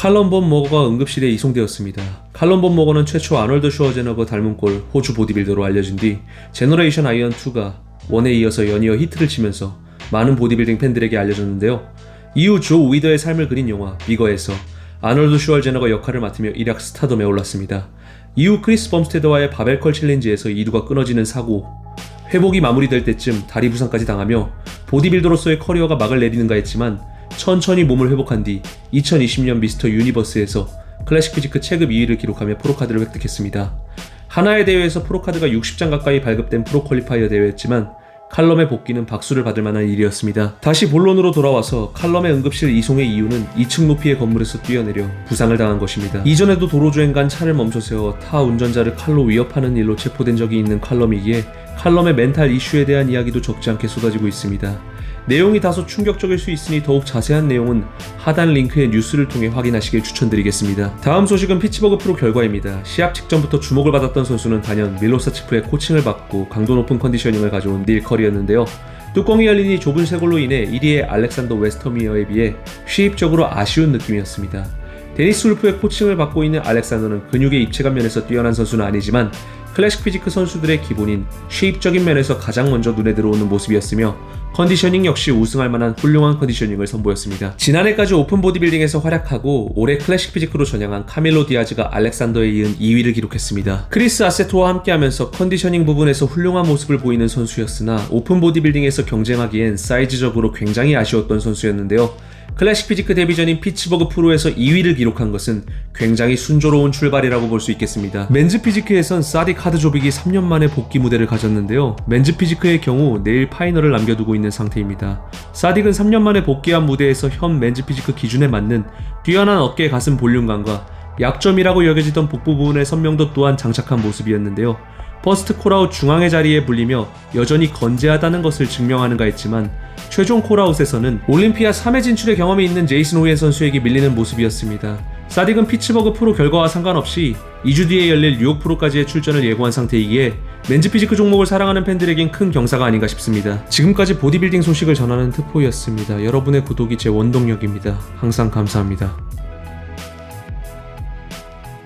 칼럼 본 머거가 응급실에 이송되었습니다. 칼럼 본 머거는 최초 아놀드 슈워제너거 닮은 꼴 호주 보디빌더로 알려진 뒤 제너레이션 아이언 2가 원에 이어서 연이어 히트를 치면서 많은 보디빌딩 팬들에게 알려졌는데요. 이후 조 위더의 삶을 그린 영화 비거에서 아놀드 슈월제너가 역할을 맡으며 일약 스타덤에 올랐습니다. 이후 크리스 범스테드와의 바벨컬 챌린지에서 이두가 끊어지는 사고, 회복이 마무리될 때쯤 다리 부상까지 당하며 보디빌더로서의 커리어가 막을 내리는가 했지만 천천히 몸을 회복한 뒤 2020년 미스터 유니버스에서 클래식 피지크 체급 2위를 기록하며 프로카드를 획득했습니다. 하나의 대회에서 프로카드가 60장 가까이 발급된 프로 퀄리파이어 대회였지만 칼럼의 복귀는 박수를 받을 만한 일이었습니다. 다시 본론으로 돌아와서 칼럼의 응급실 이송의 이유는 2층 높이의 건물에서 뛰어내려 부상을 당한 것입니다. 이전에도 도로주행 간 차를 멈춰 세워 타 운전자를 칼로 위협하는 일로 체포된 적이 있는 칼럼이기에 칼럼의 멘탈 이슈에 대한 이야기도 적지 않게 쏟아지고 있습니다. 내용이 다소 충격적일 수 있으니 더욱 자세한 내용은 하단 링크의 뉴스를 통해 확인하시길 추천드리겠습니다. 다음 소식은 피츠버그 프로 결과입니다. 시합 직전부터 주목을 받았던 선수는 단연 밀로사치프의 코칭을 받고 강도 높은 컨디셔닝을 가져온 닐 커리였는데요. 뚜껑이 열리니 좁은 쇄골로 인해 1위의 알렉산더 웨스터미어에 비해 수입적으로 아쉬운 느낌이었습니다. 데니스 울프의 코칭을 받고 있는 알렉산더는 근육의 입체감 면에서 뛰어난 선수는 아니지만 클래식 피지크 선수들의 기본인 쉐입적인 면에서 가장 먼저 눈에 들어오는 모습이었으며 컨디셔닝 역시 우승할 만한 훌륭한 컨디셔닝을 선보였습니다. 지난해까지 오픈 보디빌딩에서 활약하고 올해 클래식 피지크로 전향한 카밀로 디아즈가 알렉산더에 이은 2위를 기록했습니다. 크리스 아세토와 함께하면서 컨디셔닝 부분에서 훌륭한 모습을 보이는 선수였으나 오픈 보디빌딩에서 경쟁하기엔 사이즈적으로 굉장히 아쉬웠던 선수였는데요. 클래식 피지크 데뷔전인 피츠버그 프로에서 2위를 기록한 것은 굉장히 순조로운 출발이라고 볼 수 있겠습니다. 맨즈 피지크에선 사딕 하드조빅이 3년 만에 복귀 무대를 가졌는데요. 맨즈 피지크의 경우 내일 파이널을 남겨두고 있는 상태입니다. 사딕은 3년 만에 복귀한 무대에서 현 맨즈 피지크 기준에 맞는 뛰어난 어깨 가슴 볼륨감과 약점이라고 여겨지던 복부 부분의 선명도 또한 장착한 모습이었는데요. 퍼스트 콜아웃 중앙의 자리에 불리며 여전히 건재하다는 것을 증명하는가 했지만 최종 콜아웃에서는 올림피아 3회 진출의 경험이 있는 제이슨 호예 선수에게 밀리는 모습이었습니다. 사딕은 피츠버그 프로 결과와 상관없이 2주 뒤에 열릴 뉴욕 프로까지의 출전을 예고한 상태이기에 맨즈 피지크 종목을 사랑하는 팬들에겐 큰 경사가 아닌가 싶습니다. 지금까지 보디빌딩 소식을 전하는 트포이었습니다. 여러분의 구독이 제 원동력입니다. 항상 감사합니다.